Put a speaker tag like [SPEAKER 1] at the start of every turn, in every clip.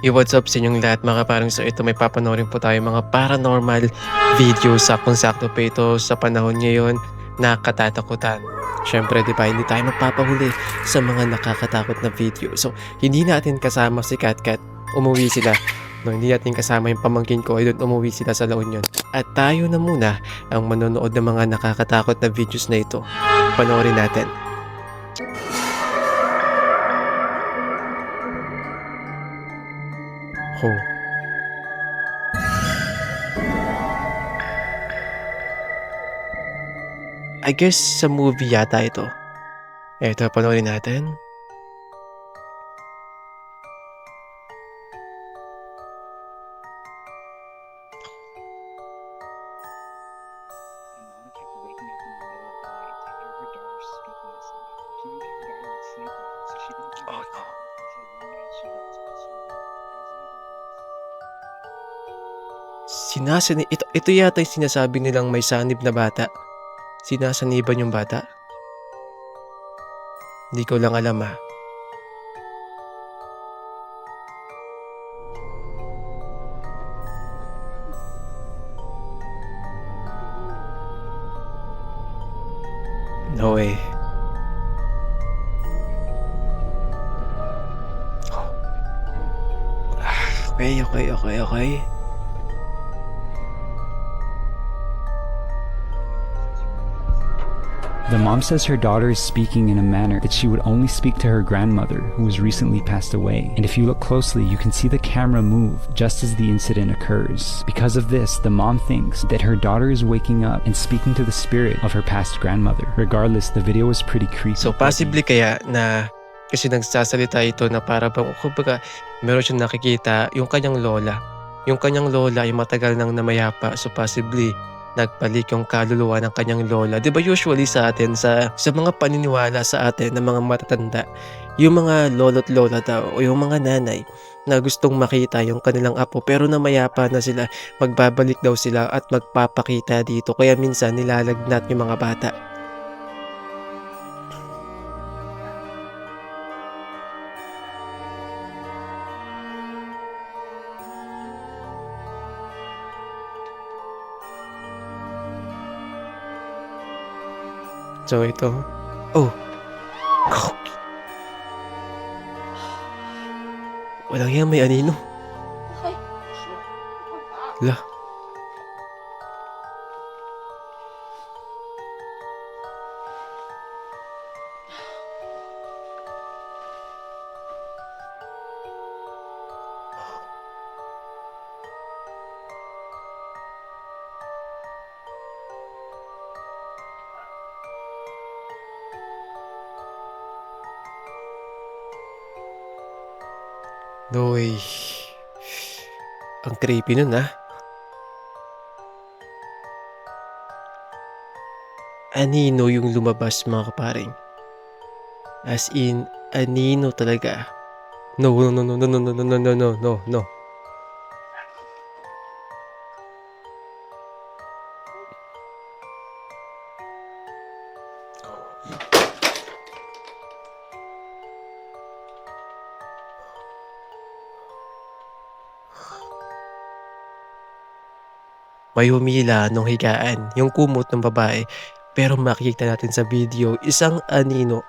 [SPEAKER 1] Hey, what's up sa inyong lahat mga parang so ito may papanoorin po tayo mga paranormal video saktong sakto pa ito sa panahon ngayon na katatakutan. Siyempre, di ba, hindi tayo magpapahuli sa mga nakakatakot na video. So, hindi natin kasama si Katkat. Umuwi sila. No, hindi natin kasama yung pamangkin ko ay doon umuwi sila sa La Union. At tayo na muna ang manonood ng mga nakakatakot na videos na ito. Panoorin natin. Oh. I guess sa movie yata ito. Eto, panoorin natin. Sinasani, ito, ito yata yung sinasabi nilang may sanib na bata. Sinasaniban yung bata. Hindi ko lang alam ah. No way. Ah, Okay, okay, okay, okay.
[SPEAKER 2] The mom says her daughter is speaking in a manner that she would only speak to her grandmother, who has recently passed away. And if you look closely, you can see the camera move just as the incident occurs. Because of this, the mom thinks that her daughter is waking up and speaking to the spirit of her past grandmother. Regardless, the video was pretty creepy.
[SPEAKER 1] So possibly kaya na kasi nagsasalita ito na para bang kumbaga meron siyang nakikita yung kanyang lola. Yung kanyang lola ay matagal nang namayapa so possibly nagbalik yung kaluluwa ng kanyang lola. 'Di ba usually sa atin sa sa mga paniniwala sa atin ng mga matatanda, yung mga lolo't lola daw o yung mga nanay na gustong makita yung kanilang apo pero namayapa na sila, magbabalik daw sila at magpapakita dito. Kaya minsan nilalagnat yung mga bata. So ito. Oh. Walang yan, may anino. La. No. Ang creepy nun ah. Anino yung lumabas mga kaparing. As in, anino talaga. No, no, no, no, no, no, no, no, no, no, no, no. May humila nung higaan, yung kumot ng babae. Pero makikita natin sa video, isang anino,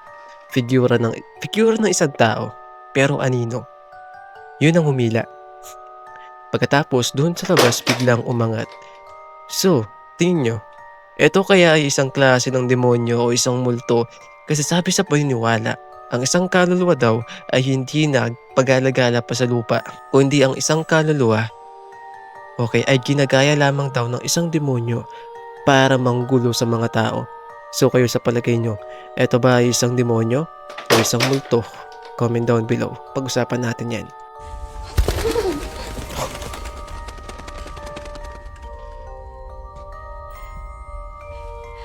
[SPEAKER 1] figura ng, figura ng isang tao, pero anino. Yun ang humila. Pagkatapos, doon sa labas, biglang umangat. So, tingin nyo, ito kaya ay isang klase ng demonyo o isang multo kasi sabi sa paniniwala, ang isang kaluluwa daw ay hindi nagpagalagala pa sa lupa, kundi ang isang kaluluwa Okay, ay ginagaya lamang daw ng isang demonyo para manggulo sa mga tao. So kayo sa palagay nyo, eto ba ay isang demonyo o isang multo? Comment down below. Pag-usapan natin yan.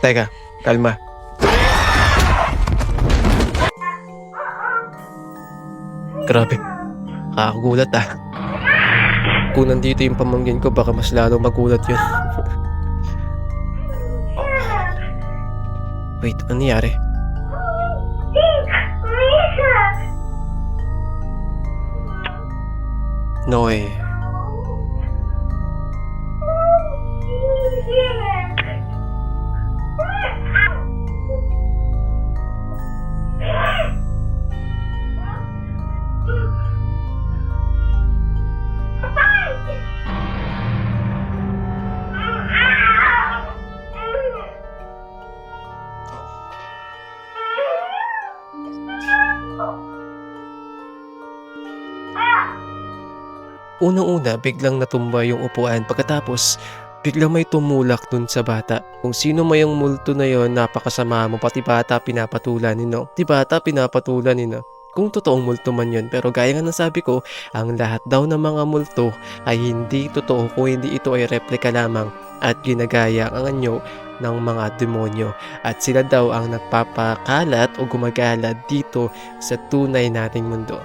[SPEAKER 1] Teka, kalma. Grabe, kakagulat ah kung nandito yung pamangkin ko, baka mas lalo magulat yun. Wait, ano nangyari? Noe. Unang-una, biglang natumba yung upuan pagkatapos biglang may tumulak dun sa bata. Kung sino may yung multo na yon, napakasama mo, pati bata pinapatulan nino. Di bata pinapatulan nino. Kung totoong multo man yun, pero gaya nga ng sabi ko, ang lahat daw ng mga multo ay hindi totoo kung hindi ito ay replika lamang at ginagaya ang anyo ng mga demonyo at sila daw ang nagpapakalat o gumagala dito sa tunay nating mundo.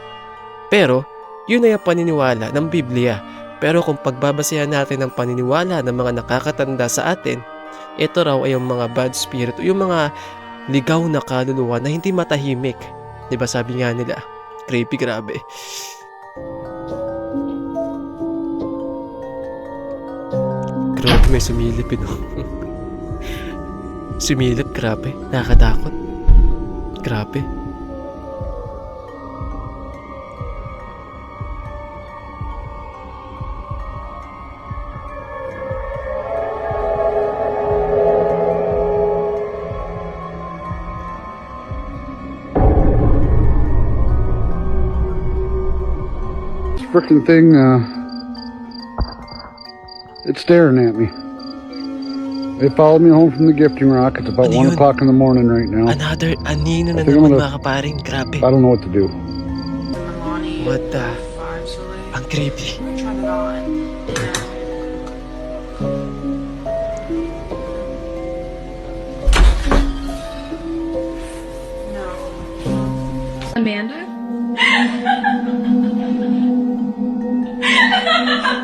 [SPEAKER 1] Pero, yun ay ang paniniwala ng Biblia. Pero kung pagbabasehan natin ang paniniwala ng mga nakakatanda sa atin, ito raw ay yung mga bad spirit o yung mga ligaw na kaluluwa na hindi matahimik. ba sabi nga nila, creepy grabe. Grabe may sumilip yun. oh. sumilip, grabe. Nakakatakot. Grabe.
[SPEAKER 3] Frickin' thing, uh, it's staring at me. It followed me home from the gifting rock. It's about
[SPEAKER 1] Ano
[SPEAKER 3] one
[SPEAKER 1] yun?
[SPEAKER 3] o'clock in the morning right now.
[SPEAKER 1] Another anino na naman
[SPEAKER 3] gonna-
[SPEAKER 1] mga kaparing. Grabe.
[SPEAKER 3] I don't know what to do.
[SPEAKER 1] What the? Ang creepy.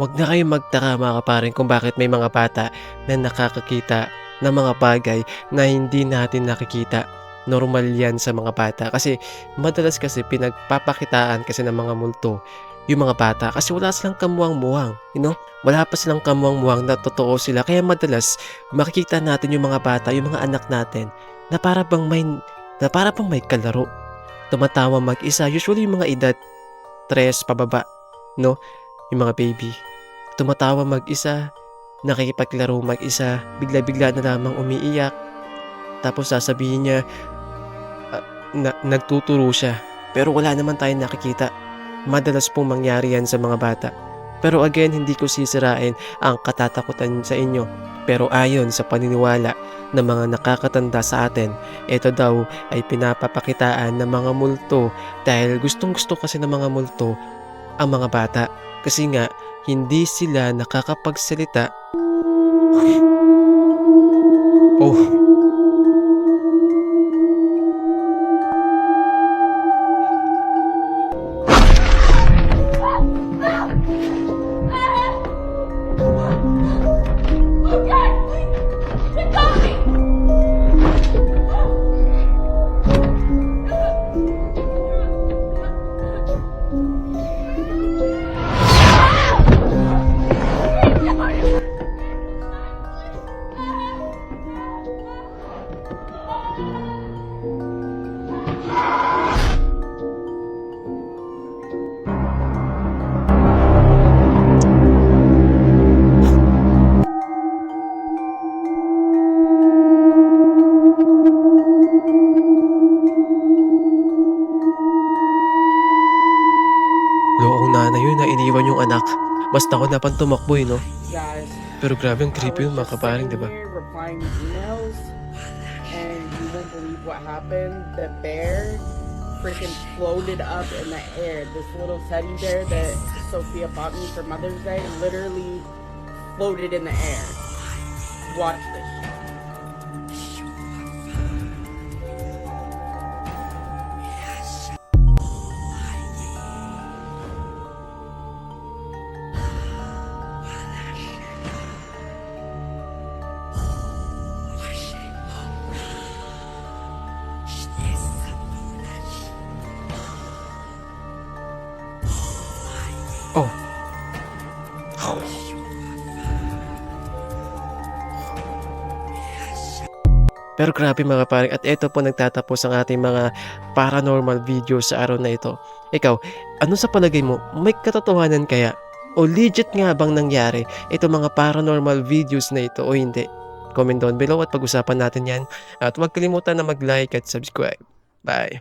[SPEAKER 1] Huwag na kayong magtaka mga kaparing kung bakit may mga bata na nakakakita ng mga bagay na hindi natin nakikita. Normal yan sa mga bata. Kasi madalas kasi pinagpapakitaan kasi ng mga multo yung mga bata kasi wala silang kamuwang-muwang. You know? Wala pa silang kamuwang-muwang na totoo sila. Kaya madalas makikita natin yung mga bata, yung mga anak natin na para bang may, na para bang may kalaro. Tumatawa mag-isa. Usually yung mga edad 3 pababa. No? Yung mga baby tumatawa mag-isa, nakikipaglaro mag-isa, bigla-bigla na lamang umiiyak. Tapos sasabihin niya, ah, na, nagtuturo siya. Pero wala naman tayong nakikita. Madalas pong mangyari yan sa mga bata. Pero again, hindi ko sisirain ang katatakutan sa inyo. Pero ayon sa paniniwala ng mga nakakatanda sa atin, ito daw ay pinapapakitaan ng mga multo dahil gustong gusto kasi ng mga multo ang mga bata. Kasi nga, hindi sila nakakapagsalita. Oh. Basta ako napan tumakbo eh, no? Pero grabe ang creepy yun mga kaparing,
[SPEAKER 4] sitting
[SPEAKER 1] di ba?
[SPEAKER 4] here replying to emails, and you won't believe what happened. The bear freaking floated up in the air. This little teddy bear that Sophia bought me for Mother's Day literally floated in the air. Watch this.
[SPEAKER 1] Pero grabe mga paring at ito po nagtatapos ang ating mga paranormal video sa araw na ito. Ikaw, ano sa palagay mo? May katotohanan kaya? O legit nga bang nangyari ito mga paranormal videos na ito o hindi? Comment down below at pag-usapan natin yan. At huwag kalimutan na mag-like at subscribe. Bye!